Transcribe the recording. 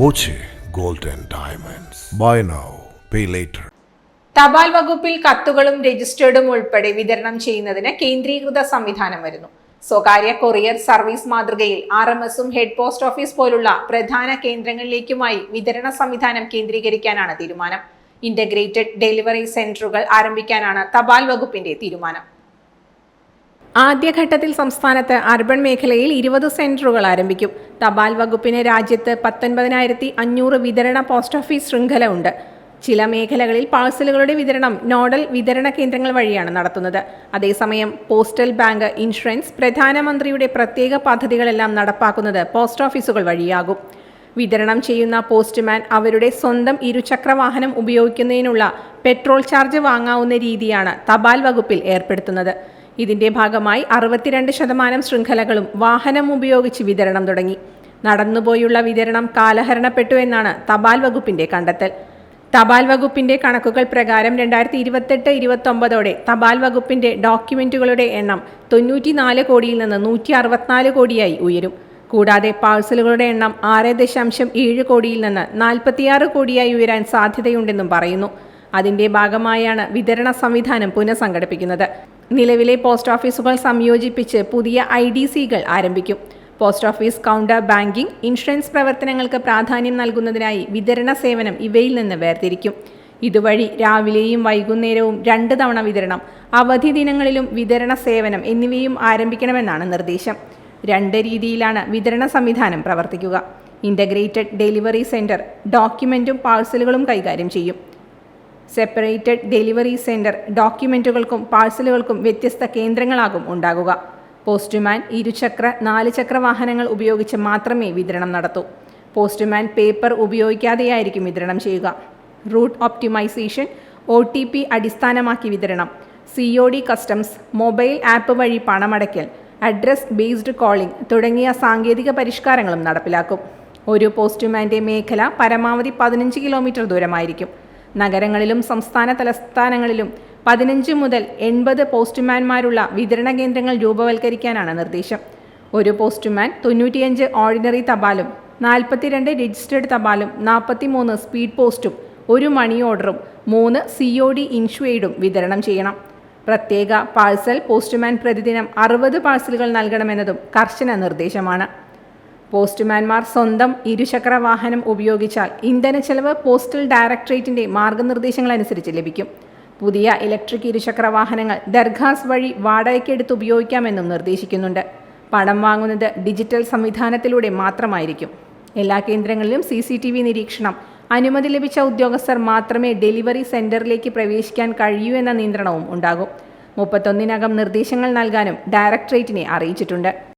Boche gold and diamonds. Buy now pay later. തപാൽ വകുപ്പിൽ കത്തുകളും രജിസ്റ്റേർഡും ഉൾപ്പെടെ വിതരണം ചെയ്യുന്നതിന് കേന്ദ്രീകൃത സംവിധാനം വരുന്നു. സ്വകാര്യ കൊറിയർ സർവീസ് മാതൃകയിൽ ആർ എം എസും ഹെഡ് പോസ്റ്റ് ഓഫീസ് പോലുള്ള പ്രധാന കേന്ദ്രങ്ങളിലേക്കുമായി വിതരണ സംവിധാനം കേന്ദ്രീകരിക്കാനാണ് തീരുമാനം. ഇന്റഗ്രേറ്റഡ് ഡെലിവറി സെന്ററുകൾ ആരംഭിക്കാനാണ് തപാൽ വകുപ്പിന്റെ തീരുമാനം. ആദ്യഘട്ടത്തിൽ സംസ്ഥാനത്ത് അർബൻ മേഖലയിൽ ഇരുപത് സെന്ററുകൾ ആരംഭിക്കും. തപാൽ വകുപ്പിന് രാജ്യത്ത് പത്തൊൻപതിനായിരത്തി അഞ്ഞൂറ് വിതരണ പോസ്റ്റ് ഓഫീസ് ശൃംഖല ഉണ്ട്. ചില മേഖലകളിൽ പാഴ്സലുകളുടെ വിതരണം നോഡൽ വിതരണ കേന്ദ്രങ്ങൾ വഴിയാണ് നടത്തുന്നത്. അതേസമയം പോസ്റ്റൽ ബാങ്ക് ഇൻഷുറൻസ് പ്രധാനമന്ത്രിയുടെ പ്രത്യേക പദ്ധതികളെല്ലാം നടപ്പാക്കുന്നത് പോസ്റ്റ് ഓഫീസുകൾ വഴിയാകും. വിതരണം ചെയ്യുന്ന പോസ്റ്റ്മാൻ അവരുടെ സ്വന്തം ഇരുചക്ര വാഹനം ഉപയോഗിക്കുന്നതിനുള്ള പെട്രോൾ ചാർജ് വാങ്ങാവുന്ന രീതിയാണ് തപാൽ വകുപ്പിൽ ഏർപ്പെടുത്തുന്നത്. ഇതിന്റെ ഭാഗമായി അറുപത്തിരണ്ട് ശതമാനം ശൃംഖലകളും വാഹനം ഉപയോഗിച്ച് വിതരണം തുടങ്ങി. നടന്നുപോയുള്ള വിതരണം കാലഹരണപ്പെട്ടു എന്നാണ് തപാൽ വകുപ്പിന്റെ കണ്ടെത്തൽ. തപാൽ വകുപ്പിന്റെ കണക്കുകൾ പ്രകാരം രണ്ടായിരത്തി ഇരുപത്തെട്ട് ഇരുപത്തൊമ്പതോടെ തപാൽ വകുപ്പിന്റെ ഡോക്യുമെന്റുകളുടെ എണ്ണം തൊണ്ണൂറ്റിനാല് കോടിയിൽ നിന്ന് നൂറ്റി അറുപത്തിനാല് കോടിയായി ഉയരും. കൂടാതെ പാഴ്സലുകളുടെ എണ്ണം ആറ് ദശാംശം ഏഴ് കോടിയിൽ നിന്ന് നാൽപ്പത്തിയാറ് കോടിയായി ഉയരാൻ സാധ്യതയുണ്ടെന്നും പറയുന്നു. അതിന്റെ ഭാഗമായാണ് വിതരണ സംവിധാനം പുനഃസംഘടിപ്പിക്കുന്നത്. നിലവിലെ പോസ്റ്റ് ഓഫീസുകൾ സംയോജിപ്പിച്ച് പുതിയ ഐ ഡി സികൾ ആരംഭിക്കും. Post office counter banking insurance പ്രവർത്തനങ്ങൾക്ക് പ്രാധാന്യം നൽകുന്നതിനായി വിതരണ സേവനം ഇവയിൽ നിന്ന് വേർതിരിക്കും. ഇതുവഴി രാവിലെയും വൈകുന്നേരവും രണ്ട് തവണ വിതരണം അവധി ദിനങ്ങളിലും വിതരണ സേവനം എന്നിവയും ആരംഭിക്കണമെന്നാണ് നിർദ്ദേശം. രണ്ട് രീതിയിലാണ് വിതരണ സംവിധാനം പ്രവർത്തിക്കുക. ഇന്റഗ്രേറ്റഡ് ഡെലിവറി സെന്റർ ഡോക്യുമെന്റും പാഴ്സലുകളും കൈകാര്യം ചെയ്യും. സെപ്പറേറ്റഡ് ഡെലിവറി സെന്റർ ഡോക്യുമെന്റുകൾക്കും പാഴ്സലുകൾക്കും വ്യത്യസ്ത കേന്ദ്രങ്ങളാകും ഉണ്ടാകുക. പോസ്റ്റ്മാൻ ഇരുചക്ര നാല് ചക്ര വാഹനങ്ങൾ ഉപയോഗിച്ച് മാത്രമേ വിതരണം നടത്തൂ. പോസ്റ്റ്മാൻ പേപ്പർ ഉപയോഗിക്കാതെയായിരിക്കും വിതരണം ചെയ്യുക. Route optimisation O T P അടിസ്ഥാനമാക്കി വിതരണം. C O D customs mobile app വഴി പണമടയ്ക്കൽ അഡ്രസ് ബേസ്ഡ് കോളിംഗ് തുടങ്ങിയ സാങ്കേതിക പരിഷ്കാരങ്ങളും നടപ്പിലാക്കും. ഒരു പോസ്റ്റ്മാന്റെ മേഖല പരമാവധി പതിനഞ്ച് കിലോമീറ്റർ ദൂരമായിരിക്കും. നഗരങ്ങളിലും സംസ്ഥാന തലസ്ഥാനങ്ങളിലും പതിനഞ്ച് മുതൽ എൺപത് പോസ്റ്റ്മാൻമാരുള്ള വിതരണ കേന്ദ്രങ്ങൾ രൂപവൽക്കരിക്കാനാണ് നിർദ്ദേശം. ഒരു പോസ്റ്റ്മാൻ തൊണ്ണൂറ്റിയഞ്ച് ഓർഡിനറി തപാലും നാൽപ്പത്തിരണ്ട് രജിസ്റ്റേർഡ് തപാലും നാൽപ്പത്തിമൂന്ന് സ്പീഡ് പോസ്റ്റും ഒരു മണി ഓർഡറും മൂന്ന് സി ഒ ഡി ഇൻഷുവേഡും വിതരണം ചെയ്യണം. പ്രത്യേക പാഴ്സൽ പോസ്റ്റ്മാൻ പ്രതിദിനം അറുപത് പാഴ്സലുകൾ നൽകണമെന്നതും കർശന നിർദ്ദേശമാണ്. പോസ്റ്റ്മാൻമാർ സ്വന്തം ഇരുചക്ര വാഹനം ഉപയോഗിച്ചാൽ ഇന്ധന ചെലവ് പോസ്റ്റൽ ഡയറക്ടറേറ്റിന്റെ മാർഗനിർദ്ദേശങ്ങൾ അനുസരിച്ച് ലഭിക്കും. പുതിയ ഇലക്ട്രിക് ഇരുചക്ര വാഹനങ്ങൾ ദർഘാസ് വഴി വാടകയ്ക്കെടുത്ത് ഉപയോഗിക്കാമെന്നും നിർദ്ദേശിക്കുന്നുണ്ട്. പണം വാങ്ങുന്നത് ഡിജിറ്റൽ സംവിധാനത്തിലൂടെ മാത്രമായിരിക്കും. എല്ലാ കേന്ദ്രങ്ങളിലും സി സി ടി വി നിരീക്ഷണം. അനുമതി ലഭിച്ച ഉദ്യോഗസ്ഥർ മാത്രമേ ഡെലിവറി സെന്ററിലേക്ക് പ്രവേശിക്കാൻ കഴിയൂ എന്ന നിയന്ത്രണവും ഉണ്ടാകും. മുപ്പത്തൊന്നിനകം നിർദ്ദേശങ്ങൾ നൽകാനും ഡയറക്ടറേറ്റിനെ അറിയിച്ചിട്ടുണ്ട്.